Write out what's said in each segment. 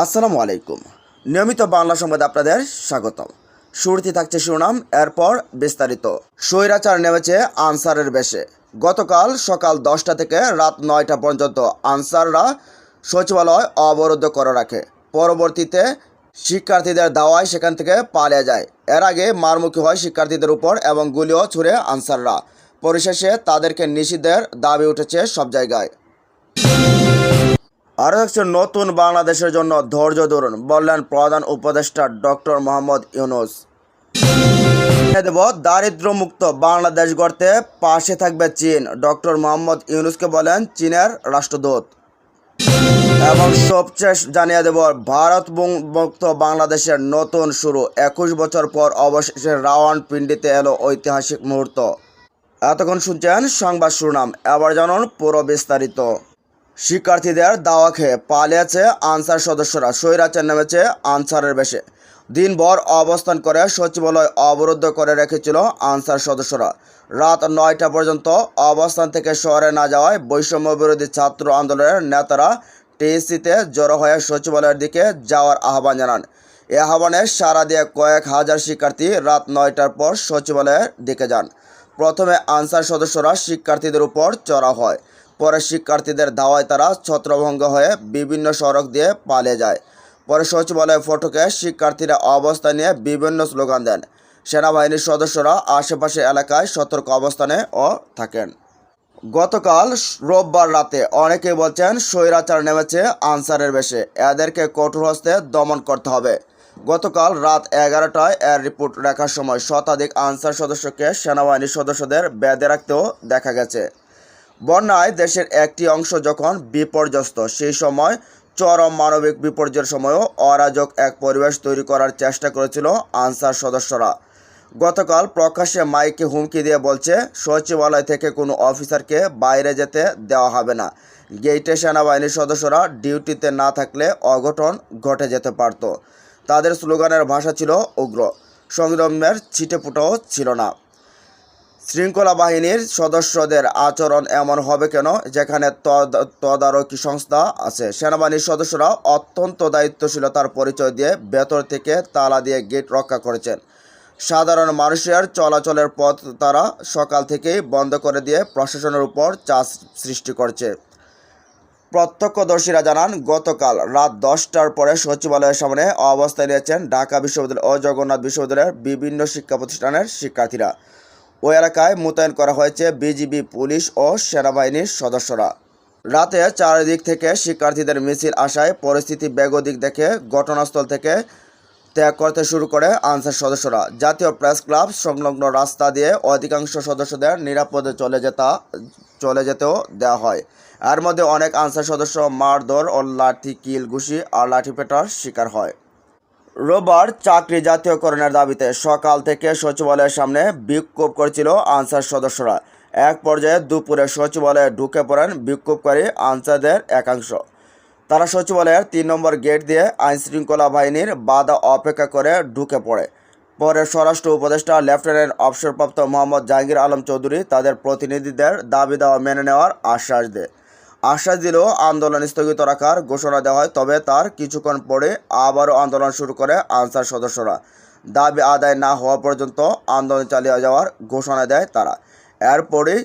আসসালামু আলাইকুম। নিয়মিত বাংলা সংবাদ আপনাদের স্বাগতম। শুরুতে থাকছে শিরোনাম এরপর বিস্তারিত। স্বৈরাচার নেমেছে আনসারের বেশে। গতকাল সকাল দশটা থেকে রাত নয়টা পর্যন্ত আনসাররা সচিবালয় অবরুদ্ধ করে রাখে। পরবর্তীতে শিক্ষার্থীদের দাওয়ায় সেখান থেকে পালিয়ে যায়। এর আগে মারমুখী হয় শিক্ষার্থীদের উপর এবং গুলিও ছুড়ে আনসাররা। পরিশেষে তাদেরকে নিষিদ্ধের দাবি উঠেছে সব জায়গায়। আরও হচ্ছে নতুন বাংলাদেশের জন্য ধৈর্য ধরুন, বললেন প্রধান উপদেষ্টা ডক্টর মোহাম্মদ ইউনুস। দেব, দারিদ্র্যমুক্ত বাংলাদেশ গড়তে পাশে থাকবে চীন, ডক্টর মোহাম্মদ ইউনুসকে বলেন চীনের রাষ্ট্রদূত। এবং সবশেষ জানিয়ে দেব, ভারত মুক্ত বাংলাদেশের নতুন শুরু, একুশ বছর পর অবশেষে রাওয়ান পিন্ডিতে এলো ঐতিহাসিক মুহূর্ত। এতক্ষণ শুনছেন সংবাদ শিরোনাম, এবার জানুন পুরো বিস্তারিত। শিক্ষার্থীদের দাওয়া খেয়ে পালিয়েছে আনসার সদস্যরা। স্বৈরাচার নেমেছে আনসারের বেশে। দিনভর অবস্থান করে সচিবালয় অবরুদ্ধ করে রেখেছিল আনসার সদস্যরা। রাত নয়টা পর্যন্ত অবস্থান থেকে শহরে না যাওয়ায় বৈষম্য বিরোধী ছাত্র আন্দোলনের নেতারা টিএসসিতে জড়ো হয়ে সচিবালয়ের দিকে যাওয়ার আহ্বান জানান। এ আহ্বানে সাড়া দিয়ে কয়েক হাজার শিক্ষার্থী রাত নয়টার পর সচিবালয়ের দিকে যান। প্রথমে আনসার সদস্যরা শিক্ষার্থীদের উপর চড়া হয়। পরে শিক্ষার্থীদের দাওয়ায় তারা ছত্রভঙ্গ হয়ে বিভিন্ন সড়ক দিয়ে পালিয়ে যায়। পরে সচিবালয় ফটকে শিক্ষার্থীরা অবস্থান নিয়ে বিভিন্ন স্লোগান দেন। সেনাবাহিনীর সদস্যরা আশেপাশে এলাকায় সতর্ক অবস্থানে ও থাকেন। গতকাল রোববার রাতে অনেকে বলছেন, স্বৈরাচার নেমেছে আনসারের বেশে। এদেরকে কঠোর হস্তে দমন করতে হবে। গতকাল রাত এগারোটায় এর রিপোর্ট রাখার সময় শতাধিক আনসার সদস্যকে সেনাবাহিনীর সদস্যদের বেঁধে রাখতেও দেখা গেছে। বন্যায় দেশের একটি অংশ যখন বিপর্যস্ত, সেই সময় চরম মানবিক বিপর্যয়ের সময়ও অরাজক এক পরিবেশ তৈরি করার চেষ্টা করেছিল আনসার সদস্যরা। গতকাল প্রকাশ্যে মাইকে হুমকি দিয়ে বলছে, সচিবালয় থেকে কোনো অফিসারকে বাইরে যেতে দেওয়া হবে না। গেইটে সেনাবাহিনীর সদস্যরা ডিউটিতে না থাকলে অঘটন ঘটে যেতে পারত। তাদের স্লোগানের ভাষা ছিল উগ্র। সংগ্রামের ছিটেপুটাও ছিল না। শৃঙ্খলা বাহিনীর সদস্যদের আচরণ এমন হবে কেন? যেখানে তদ- তদারকি সংস্থা আছে। সেনাবাহিনীর সদস্যরা অত্যন্ত দায়িত্বশীলতার পরিচয় দিয়ে ভেতর থেকে তালা দিয়ে গেট রক্ষা করেছেন। সাধারণ মানুষের চলাচলের পথ তারা সকাল থেকেই বন্ধ করে দিয়ে প্রশাসনের উপর চাপ সৃষ্টি করছে। প্রত্যক্ষদর্শীরা জানান, গতকাল রাত দশটার পরে সচিবালয়ের সামনে অবস্থায় নিয়েছেন ঢাকা বিশ্ববিদ্যালয় ও জগন্নাথ বিশ্ববিদ্যালয়ের বিভিন্ন শিক্ষা প্রতিষ্ঠানের শিক্ষার্থীরা। ওই এলাকায় মোতায়েন করা হয়েছে বিজিবি পুলিশ ও সেনাবাহিনীর সদস্যরা। রাতে চারিদিক থেকে শিক্ষার্থীদের মিছিল আসায় পরিস্থিতি বেগদিক দেখে ঘটনাস্থল থেকে ত্যাগ করতে শুরু করে আনসার সদস্যরা। জাতীয় প্রেস ক্লাব সংলগ্ন রাস্তা দিয়ে অধিকাংশ সদস্যদের নিরাপদে চলে যেতা চলে যেতেও দেওয়া হয়। এর মধ্যে অনেক আনসার সদস্য মারধর ও লাঠি কিল ঘুষি আর লাঠিপেটার শিকার হয়। রোববার চাকরি জাতীয়করণের দাবিতে সকাল থেকে সচিবালয়ের সামনে বিক্ষোভ করেছিল আনসার সদস্যরা। এক পর্যায়ে দুপুরে সচিবালয়ে ঢুকে পড়েন বিক্ষোভকারী আনসারদের একাংশ। তারা সচিবালয়ের তিন নম্বর গেট দিয়ে আইনশৃঙ্খলা বাহিনীর বাধা অপেক্ষা করে ঢুকে পড়ে। পরে স্বরাষ্ট্র উপদেষ্টা লেফটেন্যান্ট অবসরপ্রাপ্ত মোহাম্মদ জাহাঙ্গীর আলম চৌধুরী তাদের প্রতিনিধিদের দাবি দাওয়া মেনে নেওয়ার আশ্বাস দেয়। আশ্বাস দিলেও আন্দোলন স্থগিত রাখার ঘোষণা দেওয়া হয়। তবে তার কিছুক্ষণ পরে আবারও আন্দোলন শুরু করে আনসার সদস্যরা। দাবি আদায় না হওয়া পর্যন্ত আন্দোলন চালিয়ে যাওয়ার ঘোষণা দেয় তারা। এরপরেই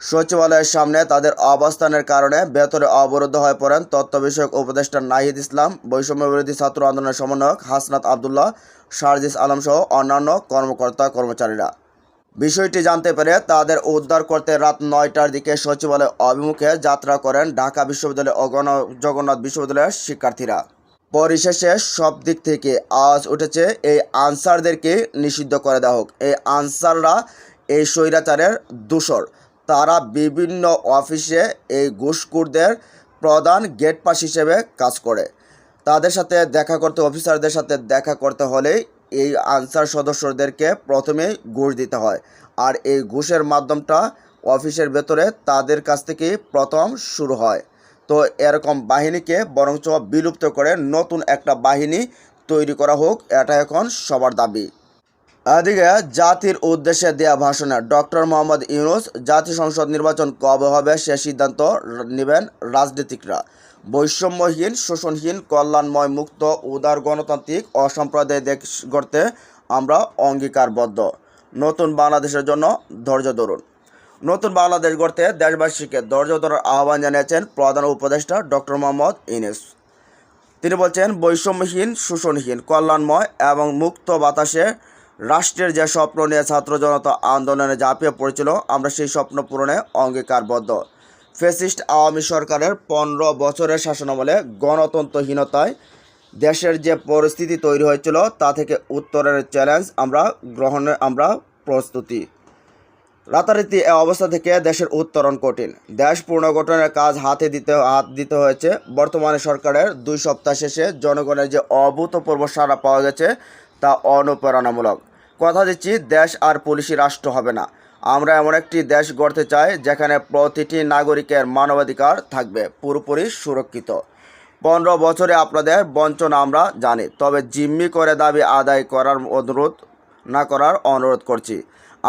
সচিবালয়ের সামনে তাদের অবস্থানের কারণে ভেতরে অবরুদ্ধ হয়ে পড়েন তথ্য বিষয়ক উপদেষ্টা নাহিদ ইসলাম বৈষম্য বিরোধী ছাত্র আন্দোলনের সমন্বয়ক হাসনাত আবদুল্লাহ শারজিস আলম সহ অন্যান্য কর্মকর্তা কর্মচারীরা বিষয়টি জানতে পেরে তাদের উদ্ধার করতে রাত নয়টার দিকে সচিবালয় অভিমুখে যাত্রা করেন ঢাকা বিশ্ববিদ্যালয় ও গণ- জগন্নাথ বিশ্ববিদ্যালয়ের শিক্ষার্থীরা। পরিশেষে সব দিক থেকে আওয়াজ উঠেছে, এই আনসারদেরকে নিষিদ্ধ করে দেওয়া হোক। এই আনসাররা এই স্বৈরাচারের দূষর। তারা বিভিন্ন অফিসে এই ঘুষখোরদের প্রধান গেট পাস হিসেবে কাজ করে। তাদের সাথে দেখা করতে, অফিসারদের সাথে দেখা করতে হলে এই আনসার সদস্যদেরকে প্রথমে ঘুষ দিতে হয়। আর এই ঘুষের মাধ্যমটা অফিসের ভেতরে তাদের কাছ থেকে প্রথম শুরু হয়। তো এরকম বাহিনীকে বরঞ্চ বিলুপ্ত করে নতুন একটা বাহিনী তৈরি করা হোক এটা এখন সবার দাবি। এদিকে জাতির উদ্দেশ্যে দেয়া ভাষণে ডক্টর মোহাম্মদ ইউনুস জাতীয় সংসদ নির্বাচন কবে হবে সে সিদ্ধান্ত নেবেন রাজনীতিকরা। বৈষম্যহীন, শোষণহীন, কল্যাণময় মুক্ত, উদার গণতান্ত্রিক, অসাম্প্রদায়িক দেশ গড়তে আমরা অঙ্গীকারবদ্ধ। নতুন বাংলাদেশের জন্য ধৈর্য ধরুন। নতুন বাংলাদেশ গড়তে দেশবাসীকে ধৈর্য ধরার আহ্বান জানিয়েছেন প্রধান উপদেষ্টা ডক্টর মোহাম্মদ ইউনুস। তিনি বলছেন, বৈষম্যহীন, শোষণহীন, কল্যাণময় এবং মুক্ত বাতাসে রাষ্ট্রের যে স্বপ্ন নিয়ে ছাত্র জনতা আন্দোলনে ঝাঁপিয়ে পড়েছিল, আমরা সেই স্বপ্ন পূরণে অঙ্গীকারবদ্ধ। ফেসিস্ট আওয়ামী সরকারের পনেরো বছরের শাসনামলে গণতন্ত্রহীনতায় দেশের যে পরিস্থিতি তৈরি হয়েছিল, তা থেকে উত্তরের চ্যালেঞ্জ আমরা গ্রহণে, আমরা প্রস্তুতি। রাতারাতি এ অবস্থা থেকে দেশের উত্তরণ কঠিন। দেশ পুনর্গঠনের কাজ হাতে দিতে, হাত দিতে হয়েছে। বর্তমানে সরকারের দুই সপ্তাহ শেষে জনগণের যে অভূতপূর্ব সাড়া পাওয়া গেছে তা অনুপ্রেরণামূলক। কথা দিচ্ছি, দেশ আর পুলিশি রাষ্ট্র হবে না। আমরা এমন একটি দেশ গড়তে চাই, যেখানে প্রতিটি নাগরিকের মানবাধিকার থাকবে, পুরোপুরি সুরক্ষিত। পনেরো বছরে আপনাদের বঞ্চনা আমরা জানি, তবে জিম্মি করে দাবি আদায় করার অনুরোধ, না করার অনুরোধ করছি।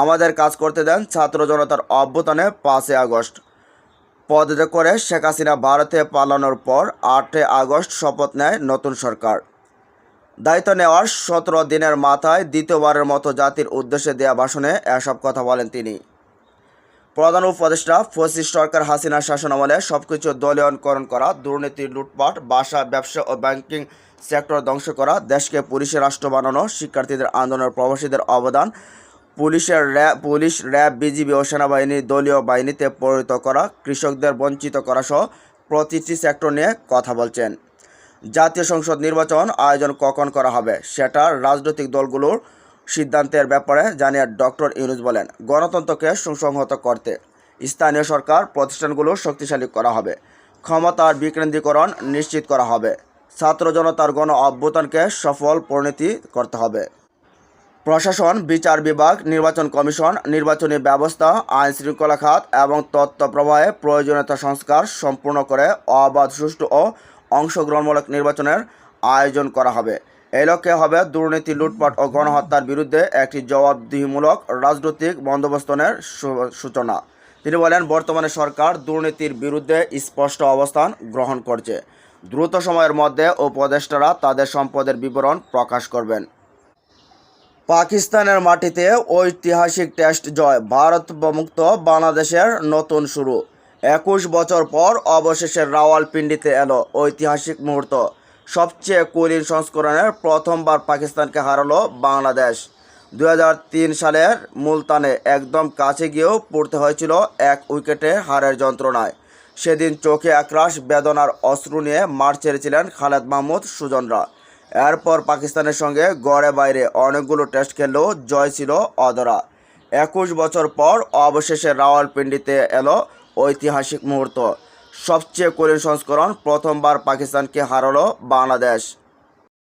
আমাদের কাজ করতে দেন ছাত্র জনতার অভ্যুত্থানে পাঁচই আগস্ট। পদত্যাগ করে শেখ হাসিনা ভারতে পালানোর পর আটই আগস্ট শপথ নেয় নতুন সরকার। দায়িত্ব নেওয়ার সতেরো দিনের মাথায় দ্বিতীয়বারের মতো জাতির উদ্দেশ্যে দেয়া ভাষণে এসব কথা বলেন তিনি। প্রধান উপদেষ্টা ফসিস সরকার হাসিনার শাসনামলে সবকিছু দলীয়করণ করা, দুর্নীতি, লুটপাট, বাসা, ব্যবসা ও ব্যাংকিং সেক্টর ধ্বংস করা, দেশকে পুলিশের রাষ্ট্র বানানো, শিক্ষার্থীদের আন্দোলনের প্রবাসীদের অবদান, পুলিশের র্যাব পুলিশ, র্যাব, বিজিবি ও সেনাবাহিনীর দলীয় বাহিনীতে পরিণত করা, কৃষকদের বঞ্চিত করা সহ প্রতিটি সেক্টর নিয়ে কথা বলছেন। জাতীয় সংসদ নির্বাচন আয়োজন কখন করা হবে? সেটা রাজনৈতিক দলগুলোর সিদ্ধান্তের ব্যাপারে জানিয়ে ডক্টর ইউনুস বলেন, গণতন্ত্রকে সুসংহত করতে স্থানীয় সরকার প্রতিষ্ঠানগুলো শক্তিশালী করা হবে। ক্ষমতার বিকেন্দ্রীকরণ নিশ্চিত করা হবে। ছাত্র জনতার গণ অভ্যুত্থানকে সফল পরিণতি করতে হবে। প্রশাসন, বিচার বিভাগ, নির্বাচন কমিশন, নির্বাচনী ব্যবস্থা, আইন শৃঙ্খলা খাত এবং তথ্য প্রবাহে প্রয়োজনীয়তা সংস্কার সম্পূর্ণ করে অবাধ, সুষ্ঠু ও অংশগ্রহণমূলক নির্বাচনের আয়োজন করা হবে। এই লক্ষ্যে হবে দুর্নীতি, লুটপাট ও গণহত্যার বিরুদ্ধে একটি জবাবদিহিমূলক রাজনৈতিক বন্দোবস্তনের সূচনা। তিনি বলেন, বর্তমানে সরকার দুর্নীতির বিরুদ্ধে স্পষ্ট অবস্থান গ্রহণ করছে। দ্রুত সময়ের মধ্যে উপদেষ্টারা তাদের সম্পদের বিবরণ প্রকাশ করবেন। পাকিস্তানের মাটিতে ঐতিহাসিক টেস্ট জয় ভারত মুক্ত বাংলাদেশের নতুন শুরু। একুশ বছর পর অবশেষে রাওয়ালপিন্ডিতে এলো ঐতিহাসিক মুহূর্ত। সবচেয়ে কুলীন সংস্করণের প্রথমবার পাকিস্তানকে হারালো বাংলাদেশ। দুহাজার তিন সালের মুলতানে একদম কাছে গিয়েও পড়তে হয়েছিল এক উইকেটে হারের যন্ত্রণায়। সেদিন চোখে একরাশ বেদনার অশ্রু নিয়ে মাঠ ছেড়েছিলেন খালেদ মাহমুদ, সুজনরা। এরপর পাকিস্তানের সঙ্গে গড়ে বাইরে অনেকগুলো টেস্ট খেললেও জয় ছিল অধরা। একুশ বছর পর অবশেষে রাওয়ালপিন্ডিতে এলো ঐতিহাসিক মুহূর্ত। সবচেয়ে কঠিন সংস্করণ প্রথমবার পাকিস্তানকে হারালো বাংলাদেশ।